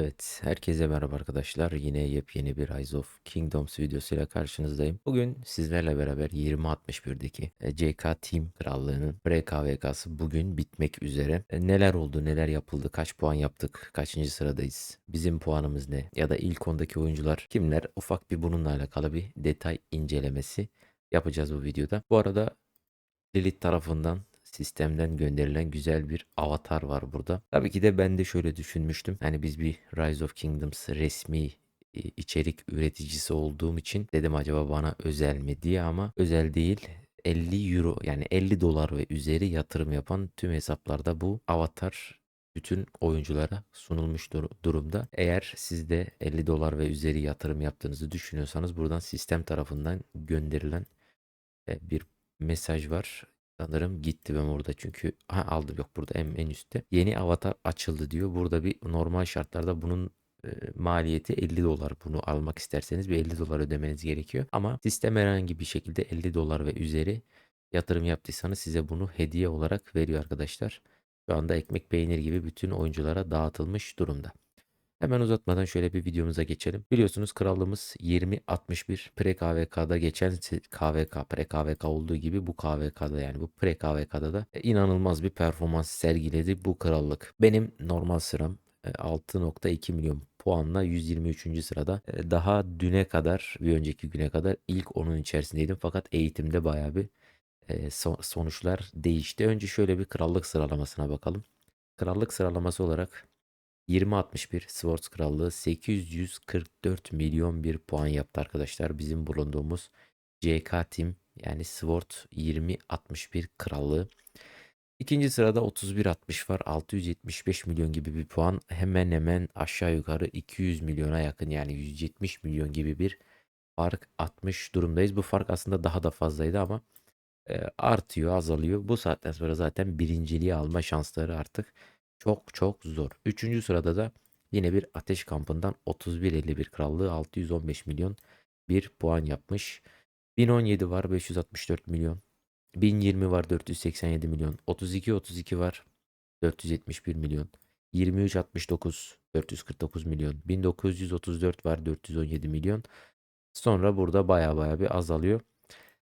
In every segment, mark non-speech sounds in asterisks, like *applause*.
Evet, herkese merhaba arkadaşlar. Yine yepyeni bir Rise of Kingdoms videosuyla karşınızdayım. Bugün sizlerle beraber 2061'deki e, CK Team Krallığı'nın pre-KVK'sı bugün bitmek üzere. E, Neler oldu, neler yapıldı, kaç puan yaptık, kaçıncı sıradayız, bizim puanımız ne ya da ilk ondaki oyuncular kimler ufak bir bununla alakalı bir detay incelemesi yapacağız bu videoda. Bu arada Lilith tarafından sistemden gönderilen güzel bir avatar var burada. Tabii ki de ben de şöyle düşünmüştüm. Hani biz bir Rise of Kingdoms resmi e, içerik üreticisi olduğum için dedim acaba bana özel mi diye ama özel değil. 50 euro yani 50 dolar ve üzeri yatırım yapan tüm hesaplarda bu avatar bütün oyunculara sunulmuş dur- durumda. Eğer siz de 50 dolar ve üzeri yatırım yaptığınızı düşünüyorsanız buradan sistem tarafından gönderilen e, bir mesaj var. Sanırım gitti ben orada çünkü ha, aldım yok burada en, en üstte. Yeni avatar açıldı diyor. Burada bir normal şartlarda bunun e, maliyeti 50 dolar. Bunu almak isterseniz bir 50 dolar ödemeniz gerekiyor. Ama sistem herhangi bir şekilde 50 dolar ve üzeri yatırım yaptıysanız size bunu hediye olarak veriyor arkadaşlar. Şu anda ekmek peynir gibi bütün oyunculara dağıtılmış durumda. Hemen uzatmadan şöyle bir videomuza geçelim. Biliyorsunuz krallığımız 2061 pre-KVK'da geçen se- KVK pre-KVK olduğu gibi bu KVK'da yani bu pre-KVK'da da e, inanılmaz bir performans sergiledi bu krallık. Benim normal sıram e, 6.2 milyon puanla 123. sırada. E, Daha düne kadar bir önceki güne kadar ilk onun içerisindeydim fakat eğitimde bayağı bir e, so- sonuçlar değişti. Önce şöyle bir krallık sıralamasına bakalım. Krallık sıralaması olarak 2061 Swords Krallığı 844 milyon bir puan yaptı arkadaşlar. Bizim bulunduğumuz CK Team yani Sword 2061 Krallığı. İkinci sırada 3160 var. 675 milyon gibi bir puan. Hemen hemen aşağı yukarı 200 milyona yakın yani 170 milyon gibi bir fark atmış durumdayız. Bu fark aslında daha da fazlaydı ama e, artıyor, azalıyor. Bu saatten sonra zaten birinciliği alma şansları artık çok çok zor. Üçüncü sırada da yine bir ateş kampından 31-51 krallığı 615 milyon bir puan yapmış. 1017 var 564 milyon. 1020 var 487 milyon. 32 32 var 471 milyon. 23 69 449 milyon. 1934 var 417 milyon. Sonra burada baya baya bir azalıyor.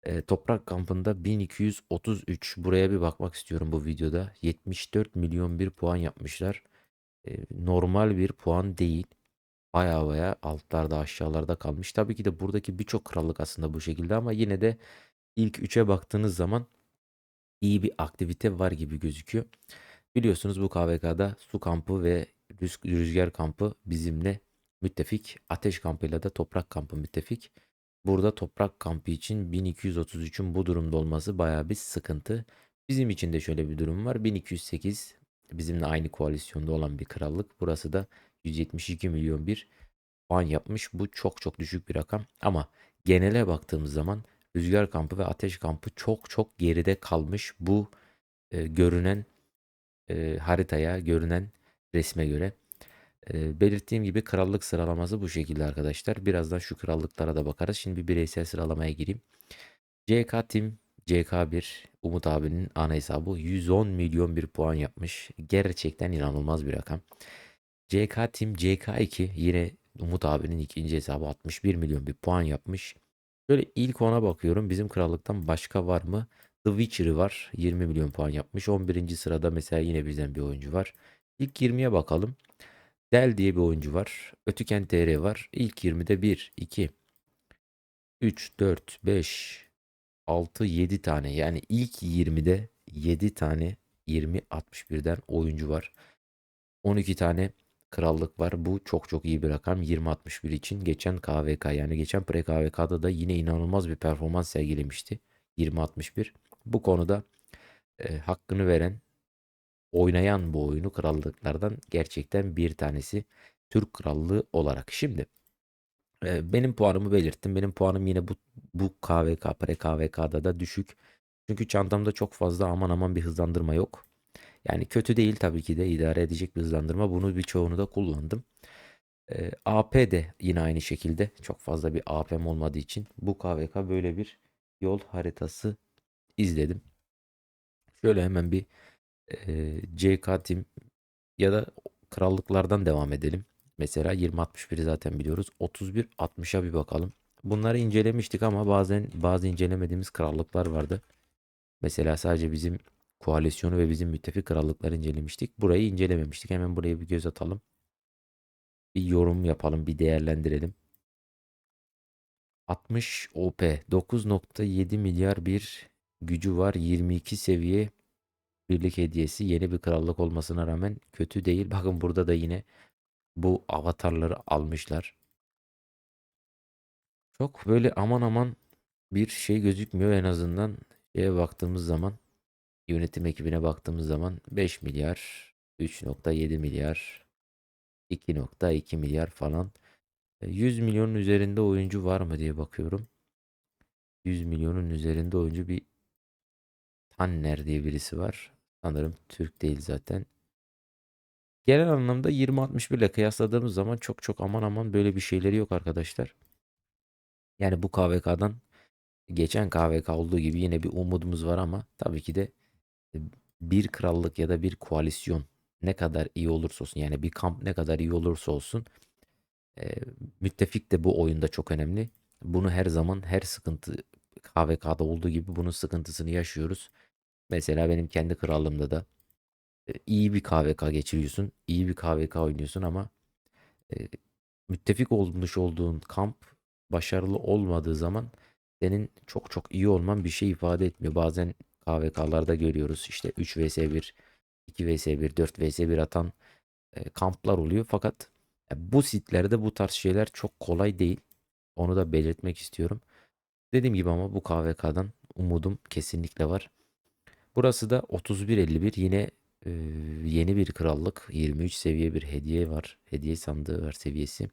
E, toprak kampında 1233 buraya bir bakmak istiyorum bu videoda. 74 milyon bir puan yapmışlar. E, normal bir puan değil. Baya baya altlarda aşağılarda kalmış. Tabii ki de buradaki birçok krallık aslında bu şekilde ama yine de ilk 3'e baktığınız zaman iyi bir aktivite var gibi gözüküyor. Biliyorsunuz bu KVK'da su kampı ve rüz- rüzgar kampı bizimle müttefik. Ateş kampıyla da toprak kampı müttefik. Burada toprak kampı için 1233'ün bu durumda olması baya bir sıkıntı. Bizim için de şöyle bir durum var. 1208 bizimle aynı koalisyonda olan bir krallık. Burası da 172 milyon bir puan yapmış. Bu çok çok düşük bir rakam. Ama genele baktığımız zaman rüzgar kampı ve ateş kampı çok çok geride kalmış. Bu e, görünen e, haritaya, görünen resme göre. Belirttiğim gibi krallık sıralaması bu şekilde arkadaşlar. Birazdan şu krallıklara da bakarız. Şimdi bir bireysel sıralamaya gireyim. CK Team CK1 Umut abinin ana hesabı 110 milyon bir puan yapmış. Gerçekten inanılmaz bir rakam. CK Team CK2 yine Umut abinin ikinci hesabı 61 milyon bir puan yapmış. Şöyle ilk ona bakıyorum. Bizim krallıktan başka var mı? The Witcher'ı var. 20 milyon puan yapmış. 11. sırada mesela yine bizden bir oyuncu var. İlk 20'ye bakalım. Del diye bir oyuncu var. Ötüken TR var. İlk 20'de 1, 2, 3, 4, 5, 6, 7 tane. Yani ilk 20'de 7 tane 20-61'den oyuncu var. 12 tane krallık var. Bu çok çok iyi bir rakam. 20-61 için geçen KVK yani geçen pre-KVK'da da yine inanılmaz bir performans sergilemişti. 20-61. Bu konuda e, hakkını veren oynayan bu oyunu krallıklardan gerçekten bir tanesi Türk Krallığı olarak. Şimdi e, benim puanımı belirttim. Benim puanım yine bu bu KVK pre-KVK'da da düşük. Çünkü çantamda çok fazla aman aman bir hızlandırma yok. Yani kötü değil tabii ki de idare edecek bir hızlandırma. Bunu birçoğunu da kullandım. E, AP de yine aynı şekilde çok fazla bir AP'm olmadığı için bu KVK böyle bir yol haritası izledim. Şöyle hemen bir e, CK Team ya da krallıklardan devam edelim. Mesela 20-61'i zaten biliyoruz. 31-60'a bir bakalım. Bunları incelemiştik ama bazen bazı incelemediğimiz krallıklar vardı. Mesela sadece bizim koalisyonu ve bizim müttefik krallıkları incelemiştik. Burayı incelememiştik. Hemen buraya bir göz atalım. Bir yorum yapalım, bir değerlendirelim. 60 OP 9.7 milyar bir gücü var. 22 seviye birlik hediyesi. Yeni bir krallık olmasına rağmen kötü değil. *laughs* Bakın burada da yine bu avatarları almışlar. Çok böyle aman aman bir şey gözükmüyor en azından şeye baktığımız zaman yönetim ekibine baktığımız zaman 5 milyar 3.7 milyar 2.2 milyar falan 100 milyonun üzerinde oyuncu var mı diye bakıyorum. 100 milyonun üzerinde oyuncu bir Tanner diye birisi var. Sanırım Türk değil zaten. Genel anlamda 20-61 ile kıyasladığımız zaman çok çok aman aman böyle bir şeyleri yok arkadaşlar. Yani bu KVK'dan geçen KVK olduğu gibi yine bir umudumuz var ama tabii ki de e, bir krallık ya da bir koalisyon ne kadar iyi olursa olsun yani bir kamp ne kadar iyi olursa olsun e, müttefik de bu oyunda çok önemli. Bunu her zaman her sıkıntı KVK'da olduğu gibi bunun sıkıntısını yaşıyoruz. Mesela benim kendi krallığımda da e, iyi bir KVK geçiriyorsun, iyi bir KVK oynuyorsun ama e, müttefik olmuş olduğun kamp başarılı olmadığı zaman senin çok çok iyi olman bir şey ifade etmiyor. Bazen KVK'larda görüyoruz işte 3 vs 1, 2 vs 1, 4 vs 1 atan e, kamplar oluyor. Fakat e, bu sitlerde bu tarz şeyler çok kolay değil. Onu da belirtmek istiyorum. Dediğim gibi ama bu KVK'dan umudum kesinlikle var. Burası da 31.51 yine e, yeni bir krallık 23 seviye bir hediye var. Hediye sandığı var seviyesi.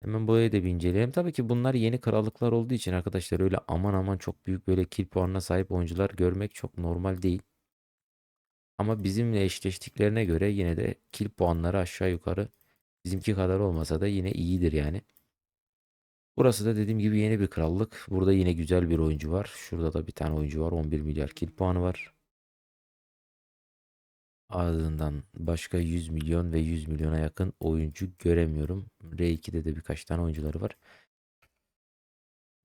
Hemen burayı da bir inceleyelim. Tabii ki bunlar yeni krallıklar olduğu için arkadaşlar öyle aman aman çok büyük böyle kill puanına sahip oyuncular görmek çok normal değil. Ama bizimle eşleştiklerine göre yine de kill puanları aşağı yukarı bizimki kadar olmasa da yine iyidir yani. Burası da dediğim gibi yeni bir krallık. Burada yine güzel bir oyuncu var. Şurada da bir tane oyuncu var. 11 milyar kill puanı var. Ardından başka 100 milyon ve 100 milyona yakın oyuncu göremiyorum. R2'de de birkaç tane oyuncuları var.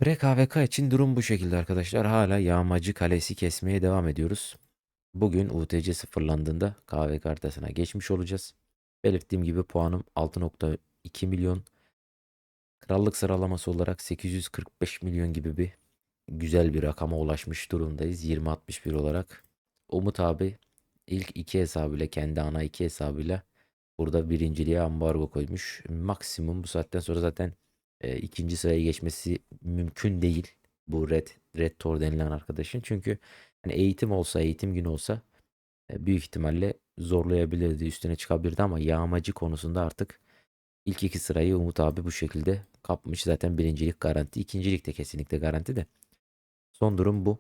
RKVK için durum bu şekilde arkadaşlar. Hala yağmacı kalesi kesmeye devam ediyoruz. Bugün UTC sıfırlandığında KVK haritasına geçmiş olacağız. Belirttiğim gibi puanım 6.2 milyon. Krallık sıralaması olarak 845 milyon gibi bir güzel bir rakama ulaşmış durumdayız. 20-61 olarak. Umut abi ilk iki hesabıyla kendi ana iki hesabıyla burada birinciliğe ambargo koymuş. Maksimum bu saatten sonra zaten e, ikinci sıraya geçmesi mümkün değil. Bu Red Red Tor denilen arkadaşın. Çünkü hani eğitim olsa eğitim günü olsa e, büyük ihtimalle zorlayabilirdi üstüne çıkabilirdi ama yağmacı konusunda artık ilk iki sırayı Umut abi bu şekilde kapmış. Zaten birincilik garanti. ikincilik de kesinlikle garanti de. Son durum bu.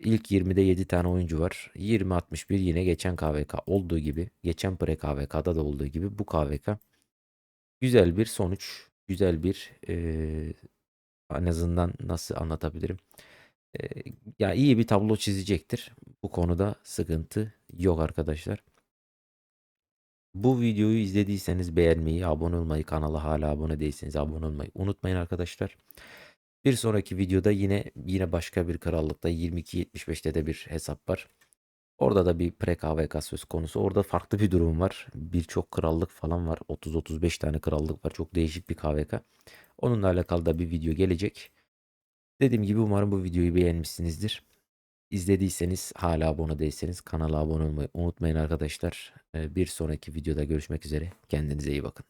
İlk 20'de 7 tane oyuncu var. 20-61 yine geçen KVK olduğu gibi, geçen pre KVK'da da olduğu gibi bu KVK güzel bir sonuç, güzel bir e, en azından nasıl anlatabilirim? E, ya iyi bir tablo çizecektir. Bu konuda sıkıntı yok arkadaşlar. Bu videoyu izlediyseniz beğenmeyi, abone olmayı, kanala hala abone değilseniz abone olmayı unutmayın arkadaşlar. Bir sonraki videoda yine yine başka bir krallıkta 22.75'te de bir hesap var. Orada da bir pre KVK söz konusu. Orada farklı bir durum var. Birçok krallık falan var. 30-35 tane krallık var. Çok değişik bir KVK. Onunla alakalı da bir video gelecek. Dediğim gibi umarım bu videoyu beğenmişsinizdir. İzlediyseniz hala abone değilseniz kanala abone olmayı unutmayın arkadaşlar. Bir sonraki videoda görüşmek üzere. Kendinize iyi bakın.